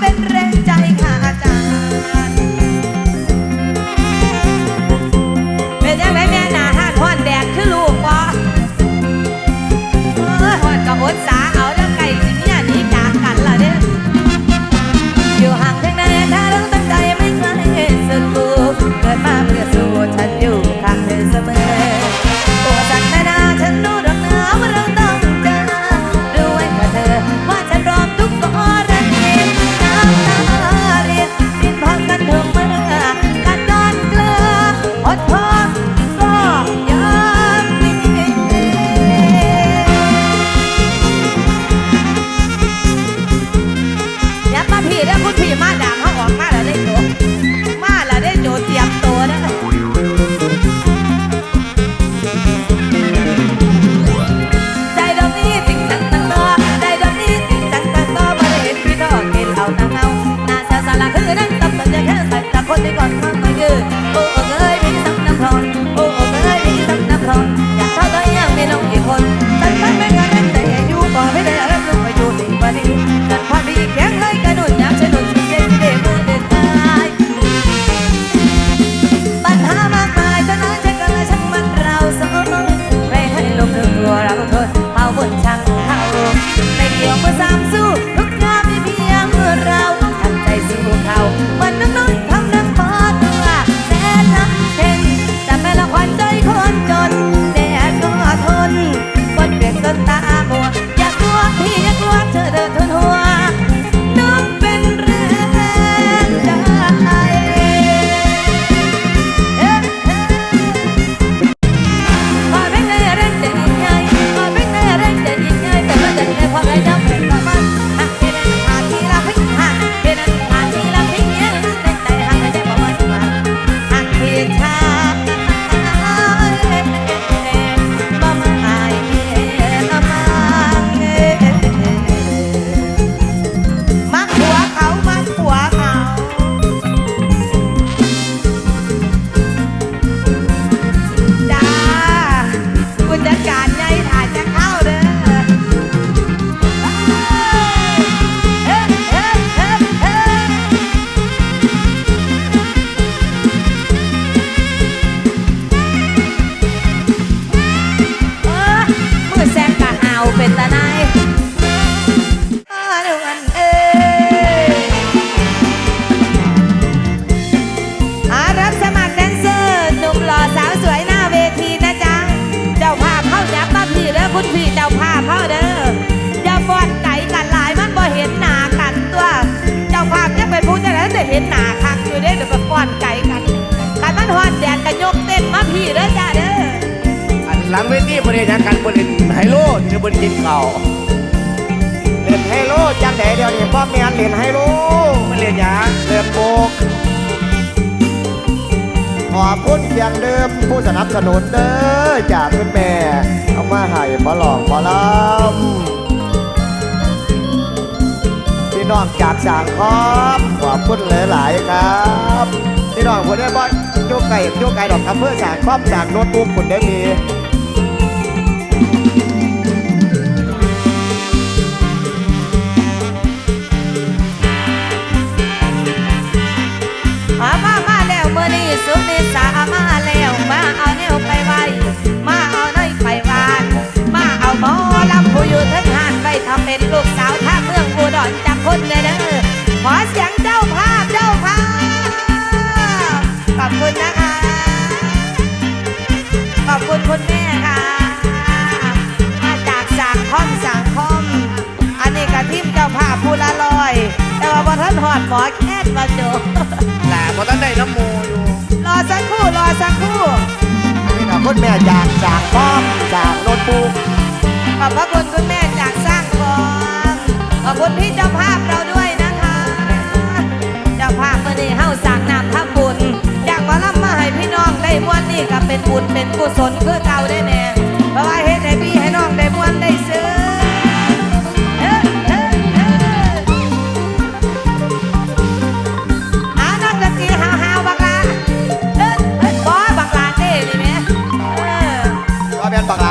saben อบคุณเสียงเดิมผู้สนับสนุนเด้อจากคุณแม่เอามาให้ปลหลอกปลอมพี่น้องจากสางคอมขอบคุณหลายๆครับพี่น้องคนได้บ่อลโยกไก่โยกไก่ดอกคำเพื่อสางครอบจากโน้ตบุ๊กคุณได้มี สุดเมามาแล้วมาเอาแนวไปไว้มาเอาน้อยไปวาน มาเอาหมอลำผู้อยู่ทั้หานไปทำเป็นลูกสาวท่าเมืองอุดรจากคนเด้อขอเสียงเจ้าภาพเจ้าภาพขอบคุณนะคะขอบคุณคุณแม่ค่ะมาจากสังคมสังคมอันนี้กระทิมเจ้าภาพพูละลอย แต่ว่าบอท่านหอดหมอแค่มาโจลาบอท่านได้น้ำโมอยู่ อสักคู่รอสักคู่นี่นะคุณแม่จากจากป้อมจากรถปูขอบพระคุณคุณแม่จากสร้างกองขอบคุณพี่เจ้าภาพเราด้วยนะคะ เจ้าภาพเมื่อนี้เฮาสั่งน้ำทับบุญอยากมาลับมาให้พี่น้องได้มวนนี่ก็เป็นบุญเป็นกุศลเพื่อเก่าได้แม่เพราะว่าเฮ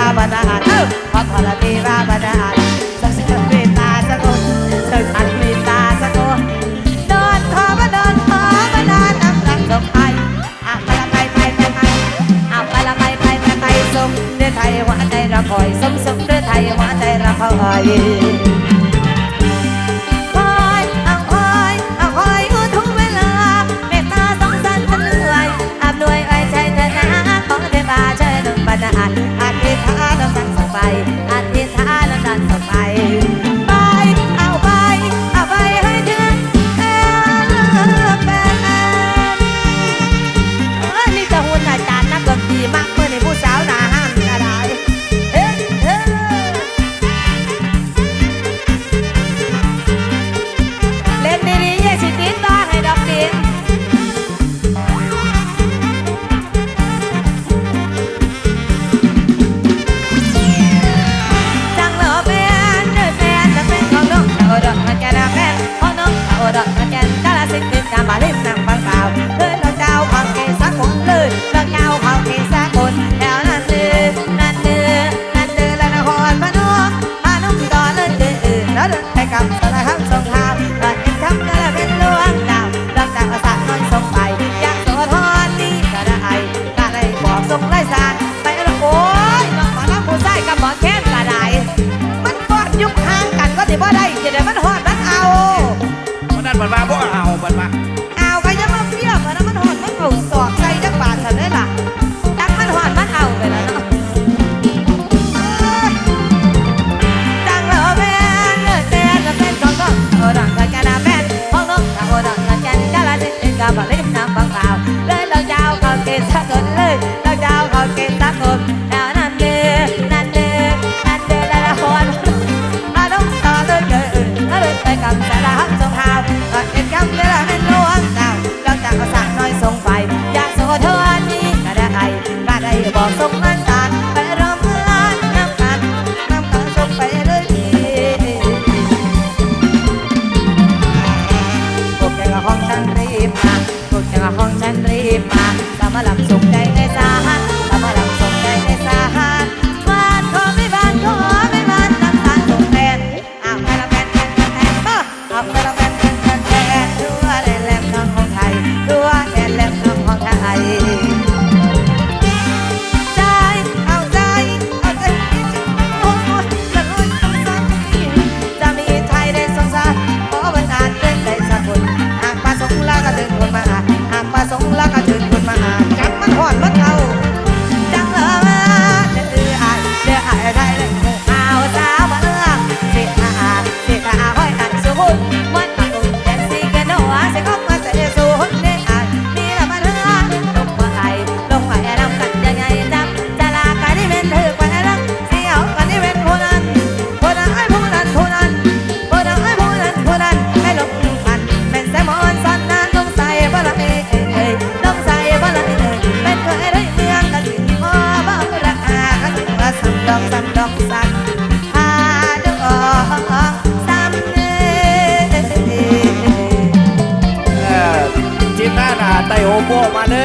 ราบนาราพอทรณีราบนาอาสักสิบเมตาสักคนสักพันเมตาสักคนนอนขอมานอนขอมาดอนน้ำหลังสมไทยอาปละไปไปไปไปอาปละไปไปไปไปสมเดือไทยหัวใจระคอยสมสมเดือไทยหัวใจระคอย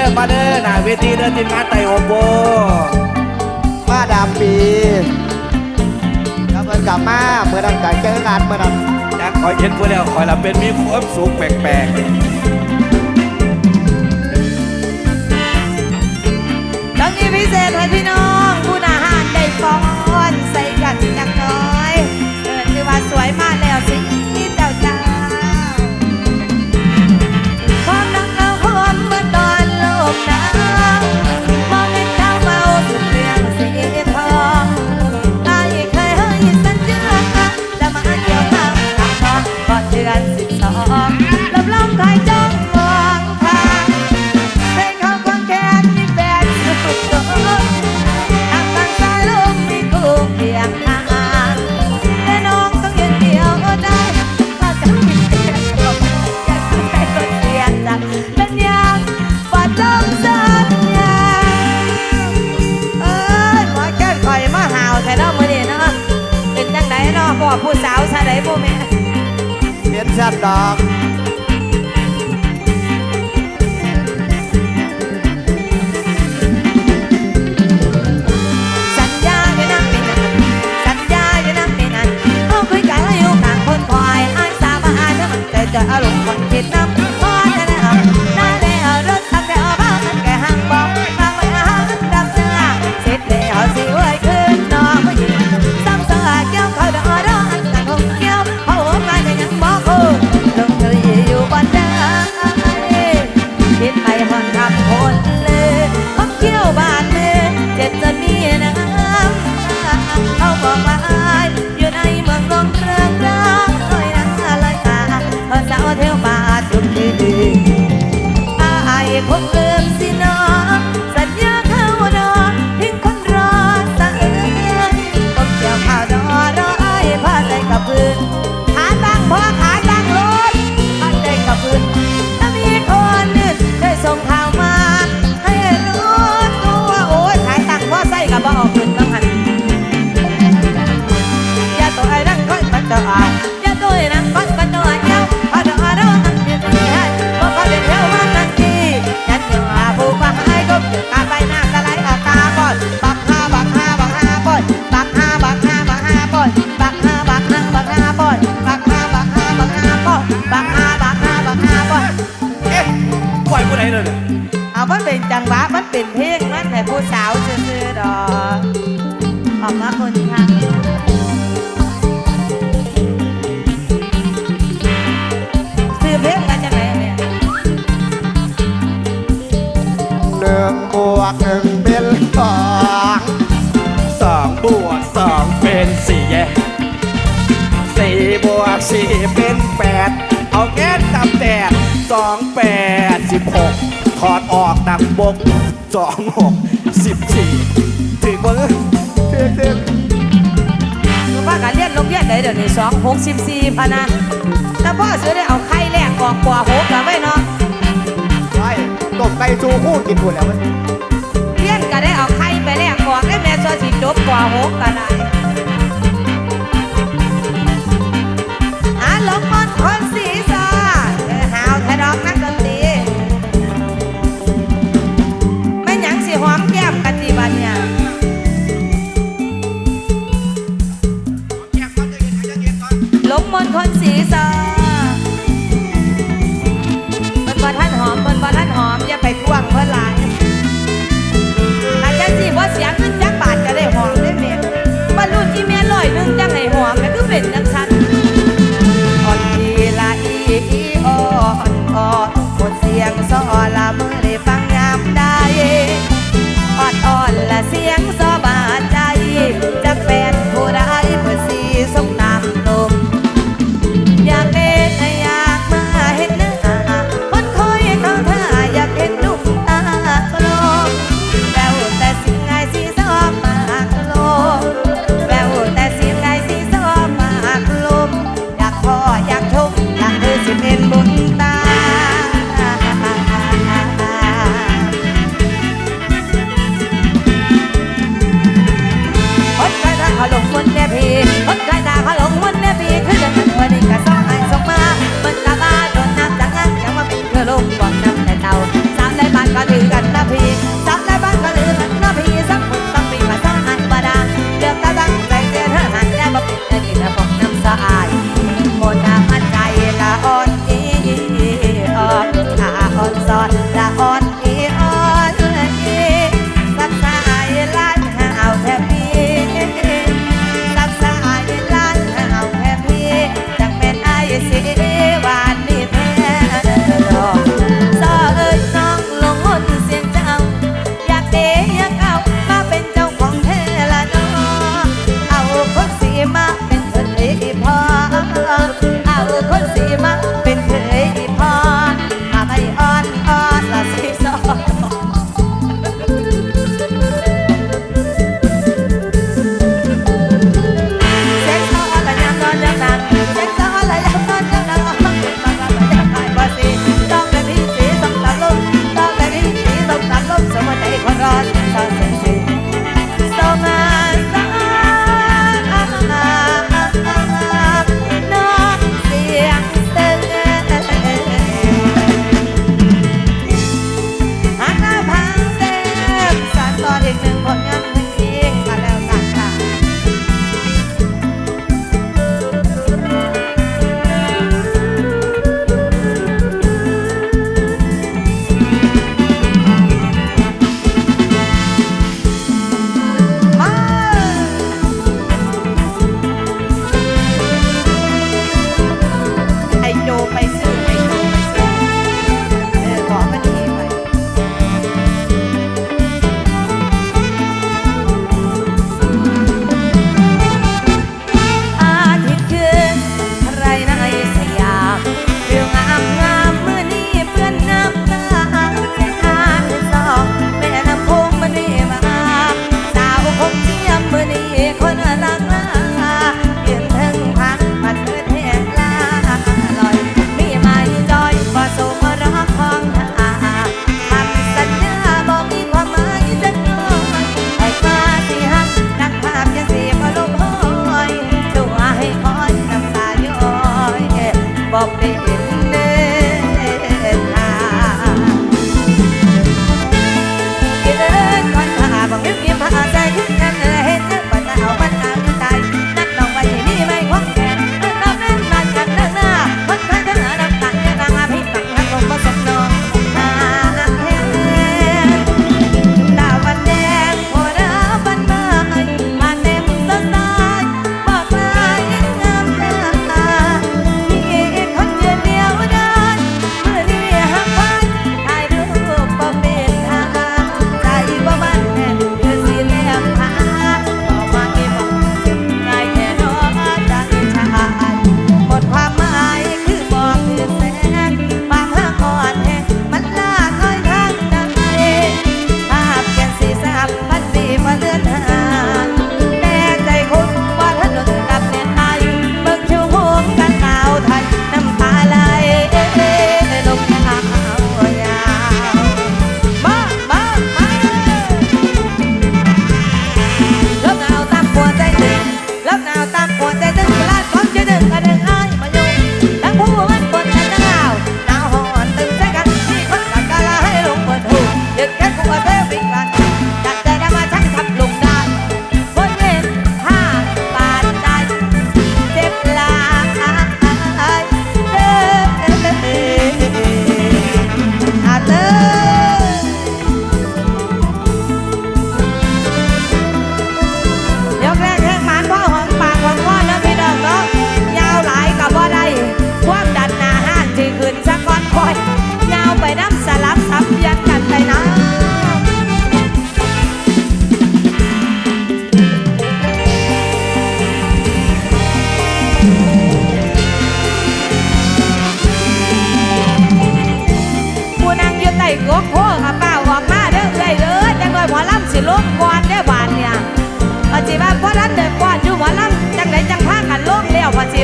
อมาเด้อหน้าเวทีเด้อทีมงานไตโอโบมาดามปีแล้วเบนกลับมาเมื่อนั้นก็เจองานเมื่อนั้นยากคอยเห็นผู้แล้วคอยลำเป็นมีความสุขแปลกต้องมีพิเศษให้พี่น้องผู้นาหารได้ฟ้อนใส่กันจักน้อยเออคือว่าสวยมากเลย องเป็นสี่แยกสี่บวกสี่เป็นแปดเอาแง่ตับแดดสองแปดสิบหกถอดออกดังบกสองหกสิบสี่ถึงว่าเต็มเต็มหนูว่าการเรียนโรงเรียนไหนเดี๋ยวนี้สองหกสิบสี่พะนะแต่พ่อซื้อได้เอาไข่แรกกอกกว่าหกกับไว้เนาะไช่ตบไก่จูคู่กินหมดแล้วมัน ซะสิจบกว่าหกกันไดอาลงมอนคนสีซาเฮาวทะดอกนักดนตรีไม่หยังสิหอมแก้มกันจีบันเนี่ยลงมอนคนสีซาเปิ้นบ่ท่านหอมเปิ้นบ่ท่านหอมอย่าไปท่วงเพิ่นหลาย Hypnotize.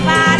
bye.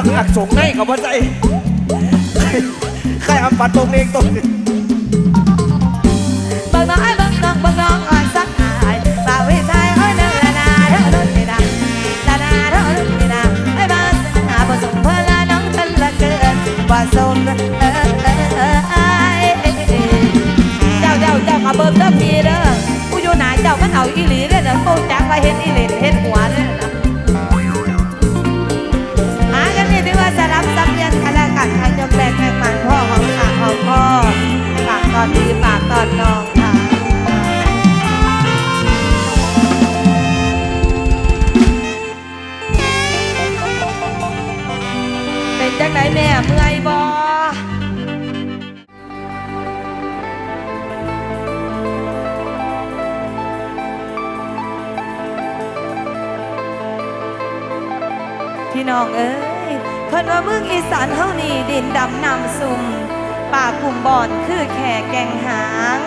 ว่าคืออักสงในกับว่าใจใครเอาปัดตรงเองตรงนี้เบิ่งน้องไอ้เบิ่งน้องเบิ่งน้องอ่อนสักหายป่าวิชัยเอ้ยเนื้อนาเท่ารุ่นนี่นะนานาเท่ารุ่นนี่นะไอ้บ้านหาผสมเพื่อนน้องฉันละเกินว่าสมเออเออเออไอ้เจ้าเจ้าเจ้ามาเบิ่งเด้อพี่เด้อกูอยู่หนเจ้ามันเอาอีหลีเด้อเด้อกูจักว่าเห็นอีหลีเห็นหัวเด้ บอนคือแข่แกงหาง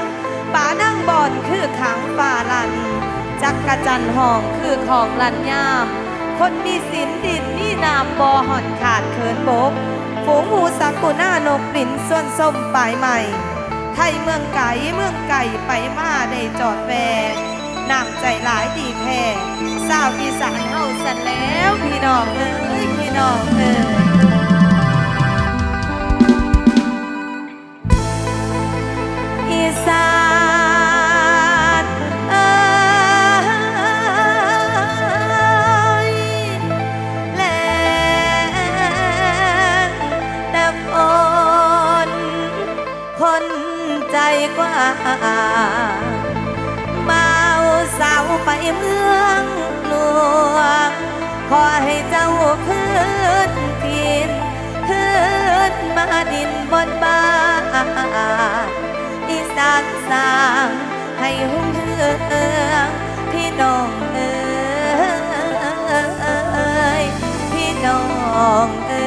ป่านั่งบอนคือขังฝ่าลัน จักกะจันห้องคือของลันยาม คนมีสินดินนี่นามบอห่อนขาดเขินบกฝูงหูสักกุหน้านกบินส่วนส้มปลายใหม่ ไทยเมืองไก่เมืองไก่ไปมาได้จอดแวน้ำใจหลายดีแค่สาวอีสานเฮาสันแล้วพี่น้องเอ้ยพี่น้องเอ้ย อีสานเอ้ยแรงแต่ฝนคนใจกว้างมาเอาสาวไปเมืองหลวง ขอให้เจ้าคืนทินคืนมาดินบนบ้าน สานสางให้หุ่งเฮือพี่น้องเอ๋ยพี่น้องเอ๋ย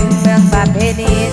นเมืองประเพนี